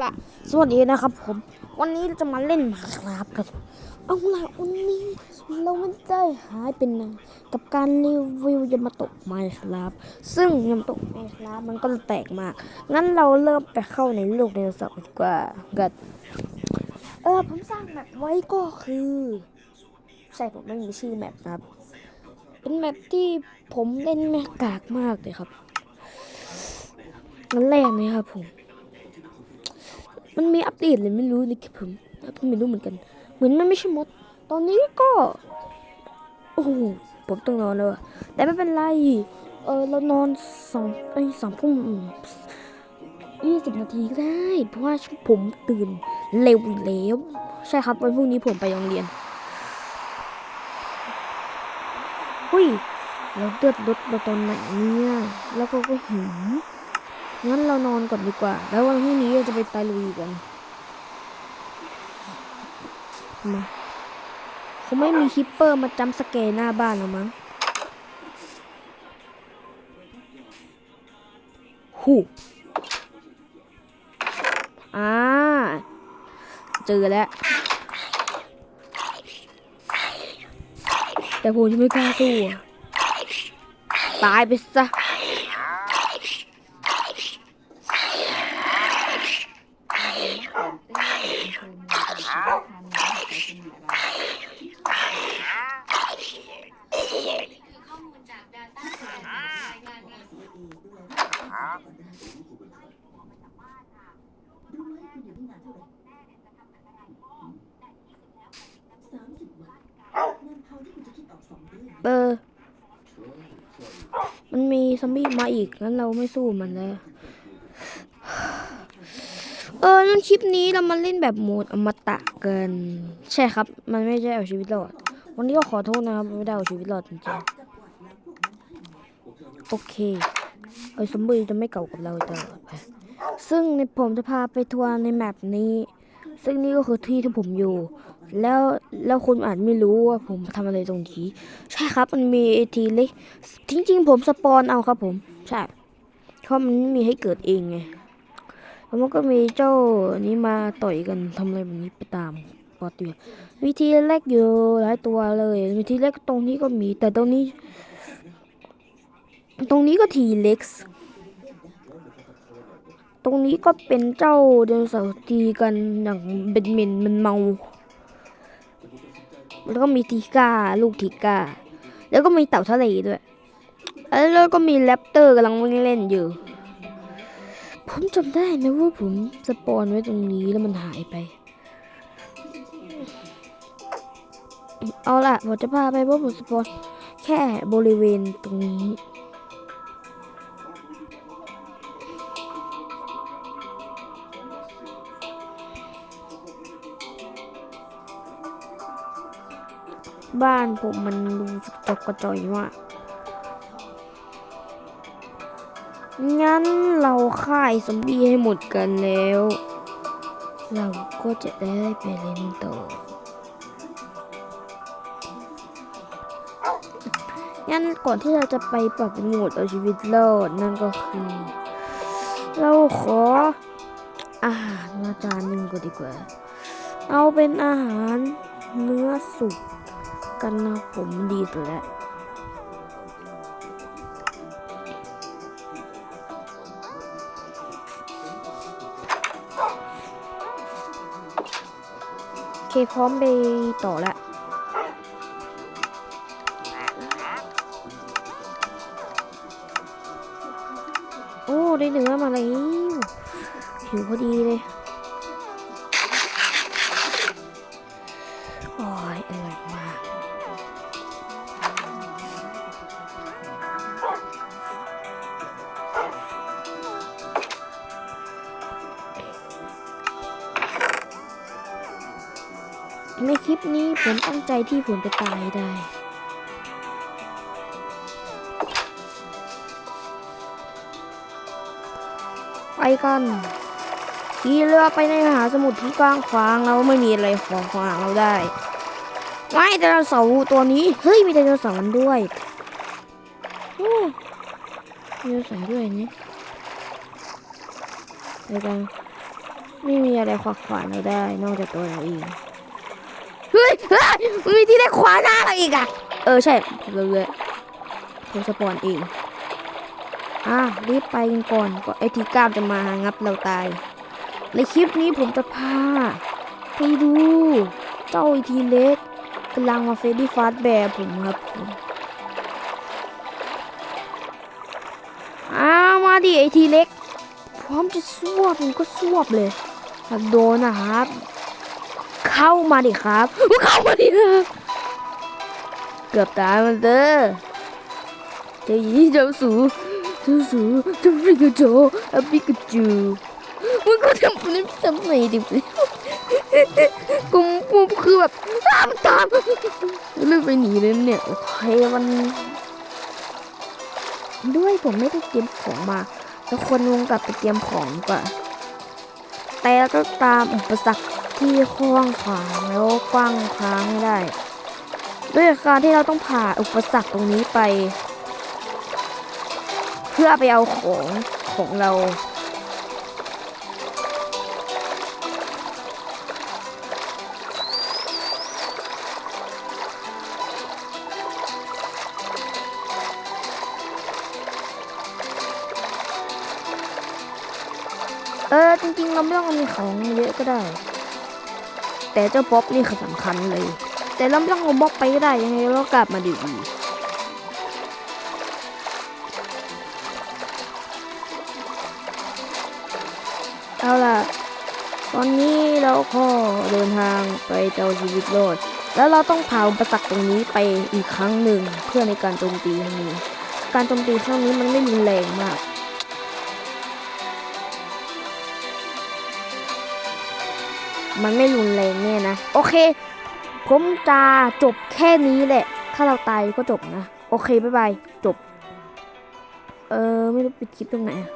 ละสวัสดีนะครับผม วันนี้เราจะมาเล่นมาครับกันเอาละวันนี้เราไม่ได้หายเป็นนานกับการรีวิวยามาตะไมครับ ซึ่งยามาตะไมครับมันก็แตกมาก งั้นเราเริ่มไปเข้าในโลกไดนเสาร์ดีกว่ากันเออผมสร้างแมปไว้ก็คือ ใช่ผมไม่มีชื่อแมปครับ เป็นแมปที่ผมเล่นแมกกากมากเลยครับนั่นแรกเลยครับผม มันมีอัปเดตเลยไม่รู้นี่ผมผมไม่รู้เหมือนกัน เหมือนมันไม่ใช่มด ตอนนี้ก็ โอ้โหผมต้องนอนแล้วอะแต่ไม่เป็นไร เออเรานอนสองไอ้สองทุ่มยี่สิบนาทีก็ได้ เพราะว่าผมตื่นเร็วอยู่แล้วใช่ครับวันพรุ่งนี้ผมไปโรงเรียนหุ้ยเราเดือดรถมาตอนไหนเนี่ย แล้วก็ก็หิว งั้นเรานอนก่อนดีกว่า แล้ววันพรุ่งนี้เราจะไปตะลุยกัน มาเขาไม่มีคิปเปอร์มาจำสเกหน้าบ้านหรอมั้งหูอ่า เจอแล้ว แต่ผมจะไม่กล้าสู้ตายไปซะ ข้อมูลจาก Data s e t รายงาน เออ มันมีซอมบี้มาอีกงั้นเราไม่สู้มันแล้วเออนั่นคลิปนี้เรามาเล่นแบบโหมดอมตะเกิน ใช่ครับ มันไม่ใช่เอาชีวิตรอด วันนี้ก็ขอโทษนะครับไม่ได้เอาชีวิตรอดจริงๆ โอเคไอ้ซอมบี้จะไม่เก่ากับเราตลอดไปซึ่งในผมจะพาไปทัวร์ในแมปนี้ ซึ่งนี่ก็คือที่ที่ผมอยู่ แล้วแล้วคุณอาจไม่รู้ว่าผมทำอะไรตรงนี้ ใช่ครับ มันมีไอทีเล็กจริงๆผมสปอนเอาครับผม ใช่เพราะมันมีให้เกิดเองไงแล้วมันก็มีเจ้านี้มาต่อยกันทำอะไรแบบนี้ไปตามปอตีมีทีเล็กอยู่หลายตัวเลยมีทีเล็กตรงนี้ก็มี แต่ตรงนี้ ตรงนี้ก็ทีเล็ก ตรงนี้ก็เป็นเจ้าไดนเสาร์ตีกันอย่างเบนเมนมันเมา แล้วก็มีทีกาลูกทีกา แล้วก็มีเต่าทะเลด้วย แล้วก็มีแรปเตอร์กำลังวิ่งเล่นอยู่ ผมจำได้นะว่าผมสปอนไว้ตรงนี้แล้วมันหายไป เอาล่ะผมจะพาไปว่าผมสปอนแค่บริเวณตรงนี้ บ้านผมมันดูจกกระจอยมากงั้นเราฆ่าไอ้ซอมบีให้หมดกันแล้ว เราก็จะได้ไปเล่นต่องั้นก่อนที่เราจะไปปรับโหมดเอาชีวิตรอดนั่นก็คือ เราขออาหารมาจานหนึ่งก็ดีกว่า เอาเป็นอาหารเนื้อสุก กันนะผมดีสุดแล้วโอเคพร้อมไปต่อแล้วโอ้ได้เนื้อมาแล้วหิวพอดีเลยโอ้ยอร่อยมาก ในคลิปนี้ผมตั้งใจที่ผมจะตายได้ไปกันขี่เรือไปในมหาสมุทรที่กว้างขวางแล้วไม่มีอะไรขวางขวางเราได้ไม่ไดโนเสาตัวนี้ เฮ้ย มีไดโนเสาร์มันด้วยโอ้มีไดโนเสาร์ด้วยนี่ไปกันไม่มีอะไรขวางขวางเราได้ นอกจากตัวเราเอง ฮ้ยเฮ้ยมันมีที่ได้ขวาหน้าเราอีกอะ เออใช่ผมเลยเลยผมสปอนเองอะรีบไปกันก่อนก่อนไอทีกล้ามจะมางับเราตาย ในคลิปนี้ผมจะพาไปดูเจ้าไอทีเล็กกำลังมาเฟรดี้ฟาสต์แบบผมครับผมอ้าวมาดิไอทีเล็กพร้อมจะสวบผมก็สวบเลยอยากโดนนะครับ เข้ามาดิครับ เข้ามาดิครับเกือบตายมันเด้อเจะยี่เจ้าสูเจ้าสูเจ้าปิกาโจอะปิกาจูมันก็ทำนี่ทำไมดิผมผมคือแบบตามตามเลือกไปหนีเลยเนี่ยโอเคมันด้วยผมไม่ได้เตรียมของมาแล้วคนวงกลับไปเตรียมของกว่าแต่เราต้องตามอุปสรรค ที่กว้างขวางแล้วกว้างค้างได้ ด้วยการที่เราต้องผ่าอุปสรรคตรงนี้ไป เพื่อไปเอาของของเราเออจริงๆเราไม่ต้องมีของเยอะก็ได้ แต่เจ้าบ๊อบนี่คือสำคัญเลย แต่เราไม่ต้องเอาบ๊อบไปได้ยังไงเราก็กลับมาดีดีเอาล่ะ ตอนนี้เราก็เดินทางไปเจ้าชีวิตโลด แล้วเราต้องผ่าอุปสรรคตรงนี้ไปอีกครั้งหนึ่งเพื่อในการโจมตีครั้งนี้ การโจมตีครั้งนี้มันไม่รุนแรงมาก มันไม่รุนแรงแน่นะ โอเค ผมจะจบแค่นี้แหละ ถ้าเราตายก็จบนะ โอเค บ๊ายบาย จบ เออ ไม่รู้ปิดคลิปตรงไหนอะ